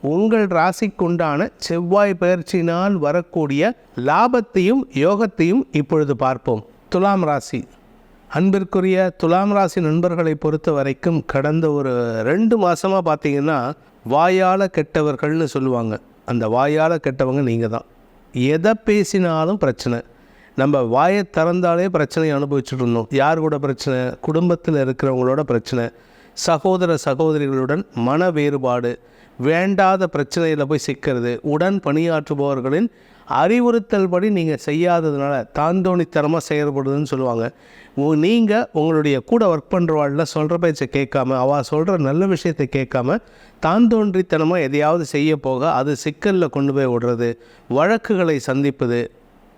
உங்கள் ராசிக்குண்டான செவ்வாய் பயிற்சியினால் வரக்கூடிய லாபத்தையும் யோகத்தையும் இப்பொழுது பார்ப்போம். துலாம் ராசி. அன்பிற்குரிய துலாம் ராசி நண்பர்களை பொறுத்த வரைக்கும் கடந்த ஒரு ரெண்டு மாதமாக பார்த்தீங்கன்னா வாயால் கெட்டவர்கள்னு சொல்லுவாங்க. அந்த வாயால் கெட்டவங்க நீங்கள் தான் எதை பேசினாலும் பிரச்சனை. நம்ம வாயை திறந்தாலே பிரச்சனையை அனுபவிச்சுட்டு இருந்தோம். யார் கூட பிரச்சனை? குடும்பத்தில் இருக்கிறவங்களோட பிரச்சனை. சகோதர சகோதரிகளுடன் மன வேறுபாடு. வேண்டாத பிரச்சனையில் போய் சிக்கிறது. உடன் பணியாற்றுபவர்களின் அறிவுறுத்தல் படி நீங்கள் செய்யாததுனால தாந்தோணித்தரமாக செயல்படுதுன்னு சொல்லுவாங்க. நீங்கள் உங்களுடைய கூட ஒர்க் பண்ணுறவாளில் சொல்கிற பேச்சை கேட்காம அவள் சொல்கிற நல்ல விஷயத்தை கேட்காம தாந்தோன்றித்தனமாக எதையாவது செய்ய போக அது சிக்கலில் கொண்டு போய் விடுறது. வழக்குகளை சந்திப்பது.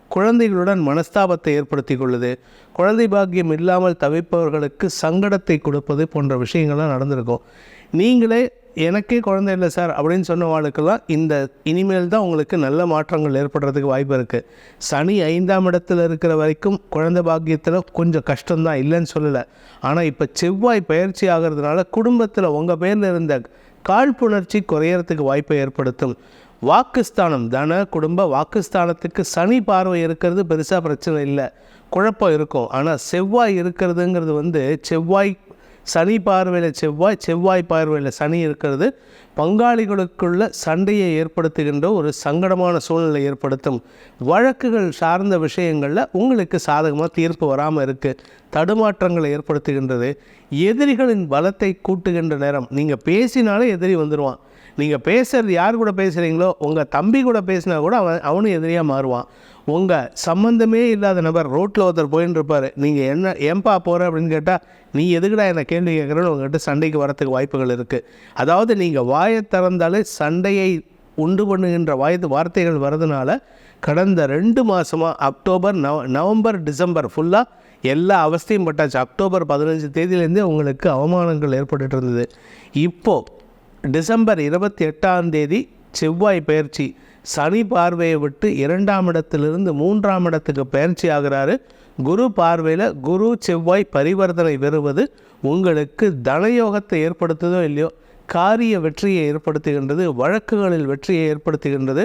குழந்தைகளுடன் மனஸ்தாபத்தை ஏற்படுத்தி கொள்ளுது. குழந்தை பாக்கியம் இல்லாமல் தவிப்பவர்களுக்கு சங்கடத்தை கொடுப்பது போன்ற விஷயங்கள்லாம் நடந்திருக்கும். நீங்களே எனக்கே குழந்தை இல்லை சார் அப்படின்னு சொன்னவாளுக்கெல்லாம் இந்த இனிமேல் தான் உங்களுக்கு நல்ல மாற்றங்கள் ஏற்படுறதுக்கு வாய்ப்பு இருக்குது சனி ஐந்தாம் இடத்துல இருக்கிற வரைக்கும் குழந்தை பாக்கியத்தில் கொஞ்சம் கஷ்டம்தான் இல்லைன்னு சொல்லலை. ஆனால் இப்போ செவ்வாய் பயிற்சி ஆகிறதுனால குடும்பத்தில் உங்கள் பேரில் இருந்த காழ்ப்புணர்ச்சி குறையறதுக்கு வாய்ப்பை ஏற்படுத்தும். வாக்குஸ்தானம் தன குடும்ப வாக்குஸ்தானத்துக்கு சனி பார்வை இருக்கிறது பெருசாக பிரச்சனை இல்லை. குழப்பம் இருக்கும். ஆனால் செவ்வாய் இருக்கிறதுங்கிறது வந்து செவ்வாய் சனி பார்வையில் செவ்வாய் செவ்வாய் பார்வையில் சனி இருக்கிறது. பங்காளிகளுக்குள்ள சண்டையை ஏற்படுத்துகின்ற ஒரு சங்கடமான சூழ்நிலை ஏற்படுத்தும். வழக்குகள் சார்ந்த விஷயங்களில் உங்களுக்கு சாதகமாக தீர்ப்பு வராமல் இருக்குது தடுமாற்றங்களை ஏற்படுத்துகின்றது. எதிரிகளின் பலத்தை கூட்டுகின்ற நேரம். நீங்கள் பேசினாலே எதிரி வந்துடுவான் நீங்கள் பேசுகிறது யார் கூட பேசுகிறீங்களோ உங்கள் தம்பி கூட பேசினா கூட அவன் அவனும் எதிரியாக மாறுவான். உங்கள் சம்மந்தமே இல்லாத நபர் ரோட்டில் ஒருத்தர் போயின்னு இருப்பார் நீங்கள் என்ன ஏன்பா போகிற அப்படின்னு கேட்டால் நீ எதுக்குடா என்னை கேள்வி கேட்குறேன்னு உங்கள்கிட்ட சண்டைக்கு வரத்துக்கு வாய்ப்புகள் இருக்குது அதாவது நீங்கள் வாயை திறந்தாலே சண்டையை உண்டு பண்ணுகின்ற வாய்த்து வார்த்தைகள் வரதுனால கடந்த ரெண்டு மாதமாக அக்டோபர் நவ நவம்பர் டிசம்பர் ஃபுல்லாக எல்லா அவஸ்தையும் பட்டாச்சு. அக்டோபர் பதினஞ்சு தேதியிலேருந்தே உங்களுக்கு அவமானங்கள் ஏற்பட்டுட்டு இருந்தது. இப்போது டிசம்பர் இருபத்தி எட்டாம் தேதி செவ்வாய் பயிற்சி சனி பார்வையை விட்டு இரண்டாம் இடத்திலிருந்து மூன்றாம் இடத்துக்கு பயிற்சி ஆகிறாரு. குரு பார்வையில் குரு செவ்வாய் பரிவர்த்தனை பெறுவது உங்களுக்கு தனயோகத்தை ஏற்படுத்துதோ இல்லையோ காரிய வெற்றியை ஏற்படுத்துகின்றது வழக்குகளில் வெற்றியை ஏற்படுத்துகின்றது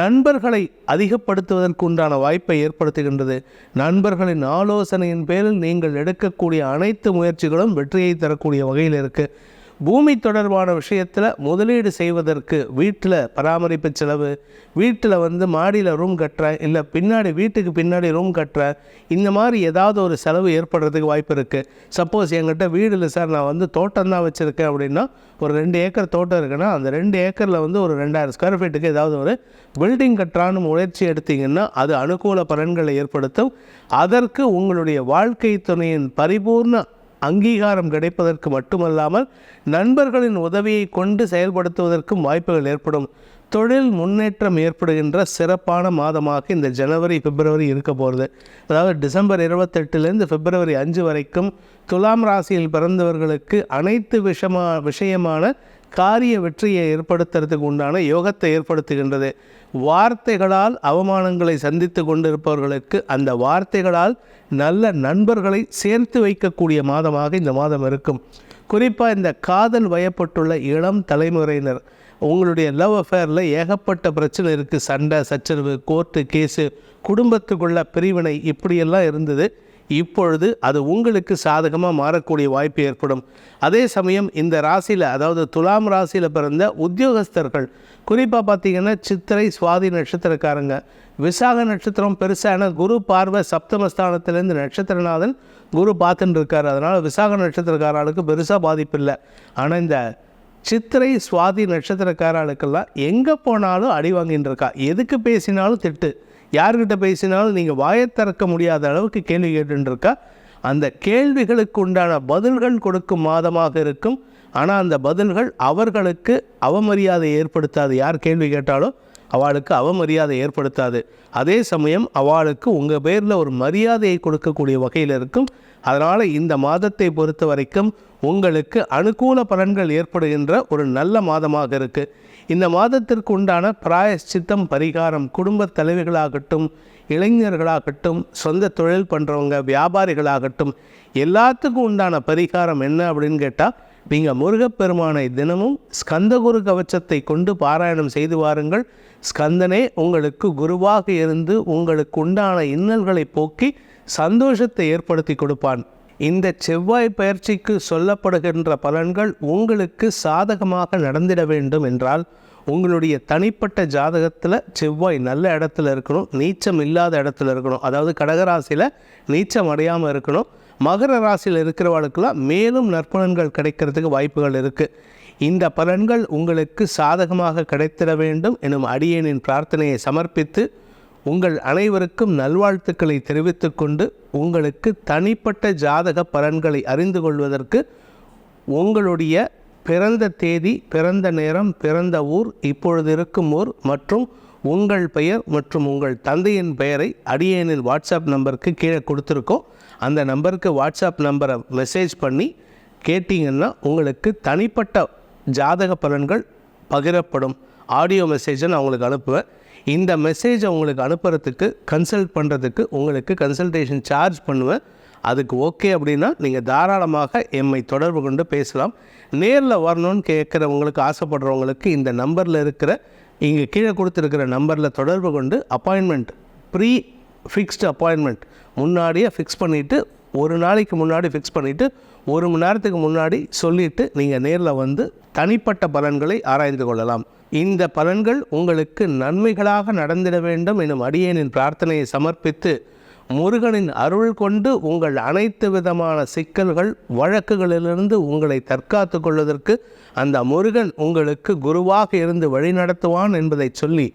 நண்பர்களை அதிகப்படுத்துவதற்கு உண்டான வாய்ப்பை ஏற்படுத்துகின்றது. நண்பர்களின் ஆலோசனையின் பேரில் நீங்கள் எடுக்கக்கூடிய அனைத்து முயற்சிகளும் வெற்றியை தரக்கூடிய வகையில் இருக்குது பூமி தொடர்பான விஷயத்தில் முதலீடு செய்வதற்கு வீட்டில் பராமரிப்பு செலவு வீட்டில் வந்து மாடியில் ரூம் கட்டுறேன் இல்லை பின்னாடி வீட்டுக்கு பின்னாடி ரூம் கட்டுறேன் இந்த மாதிரி ஏதாவது ஒரு செலவு ஏற்படுறதுக்கு வாய்ப்பு இருக்குது சப்போஸ் என்கிட்ட வீடு இல்லை சார் நான் வந்து தோட்டம் தான் வச்சுருக்கேன் அப்படின்னா ஒரு ரெண்டு ஏக்கர் தோட்டம் இருக்குன்னா அந்த ரெண்டு ஏக்கரில் வந்து ஒரு ரெண்டாயிரம் ஸ்கொயர் ஃபீட்டுக்கு ஏதாவது ஒரு பில்டிங் கட்டுறான்னு முயற்சி எடுத்தீங்கன்னா அது அனுகூல பலன்களை ஏற்படுத்தும். அதற்கு உங்களுடைய வாழ்க்கை துணையின் பரிபூர்ண அங்கீகாரம் கிடைப்பதற்கு மட்டுமல்லாமல் நண்பர்களின் உதவியை கொண்டு செயல்படுத்துவதற்கும் வாய்ப்புகள் ஏற்படும். தொழில் முன்னேற்றம் ஏற்படுகின்ற சிறப்பான மாதமாக இந்த ஜனவரி பிப்ரவரி இருக்க போகிறது. அதாவது டிசம்பர் இருபத்தெட்டுலேருந்து பிப்ரவரி அஞ்சு வரைக்கும் துலாம் ராசியில் பிறந்தவர்களுக்கு அனைத்து விஷமா விஷயமான காரிய வெற்றியை ஏற்படுத்துறதுக்கு உண்டான யோகத்தை ஏற்படுத்துகின்றது. வார்த்தைகளால் அவமானங்களை சந்தித்து கொண்டிருப்பவர்களுக்கு அந்த வார்த்தைகளால் நல்ல நண்பர்களை சேர்த்து வைக்கக்கூடிய மாதமாக இந்த மாதம் இருக்கும். குறிப்பாக இந்த காதல் வயப்பட்டுள்ள இளம் தலைமுறையினர் உங்களுடைய லவ் அஃபேரில் ஏகப்பட்ட பிரச்சனை இருக்குது சண்டை சச்சரவு கோர்ட்டு கேஸு குடும்பத்துக்குள்ள பிரிவினை இப்படியெல்லாம் இருந்தது. இப்பொழுது அது உங்களுக்கு சாதகமாக மாறக்கூடிய வாய்ப்பு ஏற்படும். அதே சமயம் இந்த ராசியில் அதாவது துலாம் ராசியில் பிறந்த உத்தியோகஸ்தர்கள் குறிப்பாக பார்த்தீங்கன்னா சித்திரை சுவாதி நட்சத்திரக்காரங்க. விசாக நட்சத்திரம் பெருசான குரு பார்வை சப்தமஸ்தானத்திலேருந்து நட்சத்திரநாதன் குரு பார்த்துட்டு இருக்கார். அதனால் விசாக நட்சத்திரக்காரர்களுக்கு பெருசாக பாதிப்பு இல்லை. ஆனால் இந்த சித்திரை சுவாதி நட்சத்திரக்காரர்களுக்கெல்லாம் எங்கே போனாலும் அடி வாங்கின்னு இருக்கா. எதுக்கு பேசினாலும் திட்டு. யார்கிட்ட பேசினாலும் நீங்கள் வாயை திறக்க முடியாத அளவுக்கு கேள்வி கேட்டுருக்கா அந்த கேள்விகளுக்கு உண்டான பதில்கள் கொடுக்கும் மாதமாக இருக்கும். ஆனால் அந்த பதில்கள் அவர்களுக்கு அவமரியாதை ஏற்படுத்தாது. யார் கேள்வி கேட்டாலும் அவளுக்கு அவமரியாதை ஏற்படுத்தாது. அதே சமயம் அவளுக்கு உங்கள் பேரில் ஒரு மரியாதையை கொடுக்கக்கூடிய வகையில் இருக்கும். அதனால் இந்த மாதத்தை பொறுத்த வரைக்கும் உங்களுக்கு அனுகூல பலன்கள் ஏற்படுகின்ற ஒரு நல்ல மாதமாக இருக்குது இந்த மாதத்திற்கு உண்டான பிராயஷ்சித்தம் பரிகாரம் குடும்ப தலைவிகளாகட்டும் இளைஞர்களாகட்டும் சொந்த தொழில் பண்ணுறவங்க வியாபாரிகளாகட்டும் எல்லாத்துக்கும் உண்டான பரிகாரம் என்ன அப்படின்னு கேட்டால் நீங்கள் முருகப்பெருமானை தினமும் ஸ்கந்தகுரு கவச்சத்தை கொண்டு பாராயணம் செய்து வாருங்கள். ஸ்கந்தனே உங்களுக்கு குருவாக இருந்து உங்களுக்கு உண்டான இன்னல்களை போக்கி சந்தோஷத்தை ஏற்படுத்தி கொடுப்பான். இந்த செவ்வாய் பயிற்சிக்கு சொல்லப்படுகின்ற பலன்கள் உங்களுக்கு சாதகமாக நடந்திட வேண்டும் என்றால் உங்களுடைய தனிப்பட்ட ஜாதகத்தில் செவ்வாய் நல்ல இடத்துல இருக்கணும் நீச்சம் இல்லாத இடத்துல இருக்கணும். அதாவது கடகராசியில் நீச்சம் அடையாமல் இருக்கணும். மகர ராசியில் இருக்கிறவர்களுக்கெல்லாம் மேலும் நற்பலன்கள் கிடைக்கிறதுக்கு வாய்ப்புகள் இருக்குது இந்த பலன்கள் உங்களுக்கு சாதகமாக கிடைத்திட வேண்டும் எனும் அடியேனின் பிரார்த்தனையை சமர்ப்பித்து உங்கள் அனைவருக்கும் நல்வாழ்த்துக்களை தெரிவித்துக்கொண்டு உங்களுக்கு தனிப்பட்ட ஜாதக பலன்களை அறிந்து கொள்வதற்கு உங்களுடைய பிறந்த தேதி பிறந்த நேரம் பிறந்த ஊர் இப்பொழுது இருக்கும் ஊர் மற்றும் உங்கள் பெயர் மற்றும் உங்கள் தந்தையின் பெயரை அடியேனின் வாட்ஸ்அப் நம்பருக்கு கீழே கொடுத்துருக்கோம். அந்த நம்பருக்கு வாட்ஸ்அப் நம்பரை மெசேஜ் பண்ணி கேட்டிங்கன்னா உங்களுக்கு தனிப்பட்ட ஜாதக பலன்கள் பகிரப்படும். ஆடியோ மெசேஜை நான் உங்களுக்கு அனுப்புவேன். இந்த மெசேஜை உங்களுக்கு அனுப்புறதுக்கு கன்சல்ட் பண்ணுறதுக்கு உங்களுக்கு கன்சல்டேஷன் சார்ஜ் பண்ணுவேன். அதுக்கு ஓகே அப்படின்னா நீங்கள் தாராளமாக எம்மை தொடர்பு கொண்டு பேசலாம். நேரில் வரணும்னு கேட்குறவங்களுக்கு ஆசைப்படுறவங்களுக்கு இந்த நம்பரில் இருக்கிற இங்கே கீழே கொடுத்துருக்கிற நம்பரில் தொடர்பு கொண்டு அப்பாயின்மெண்ட் ப்ரீ ஃபிக்ஸ்டு அப்பாயின்மெண்ட் முன்னாடியே ஃபிக்ஸ் பண்ணிவிட்டு ஒரு நாளைக்கு முன்னாடி ஃபிக்ஸ் பண்ணிவிட்டு ஒரு மணி நேரத்துக்கு முன்னாடி சொல்லிவிட்டு நீங்கள் நேரில் வந்து தனிப்பட்ட பலன்களை ஆராய்ந்து கொள்ளலாம். இந்த பலன்கள் உங்களுக்கு நன்மைகளாக நடந்திட வேண்டும் எனும் அடியேனின் பிரார்த்தனையை சமர்ப்பித்து முருகனின் அருள் கொண்டு உங்கள் அனைத்து விதமான சிக்கல்கள் வழக்குகளிலிருந்து உங்களை தற்காத்து கொள்வதற்கு அந்த முருகன் உங்களுக்கு குருவாக இருந்து வழிநடத்துவான் என்பதை சொல்லி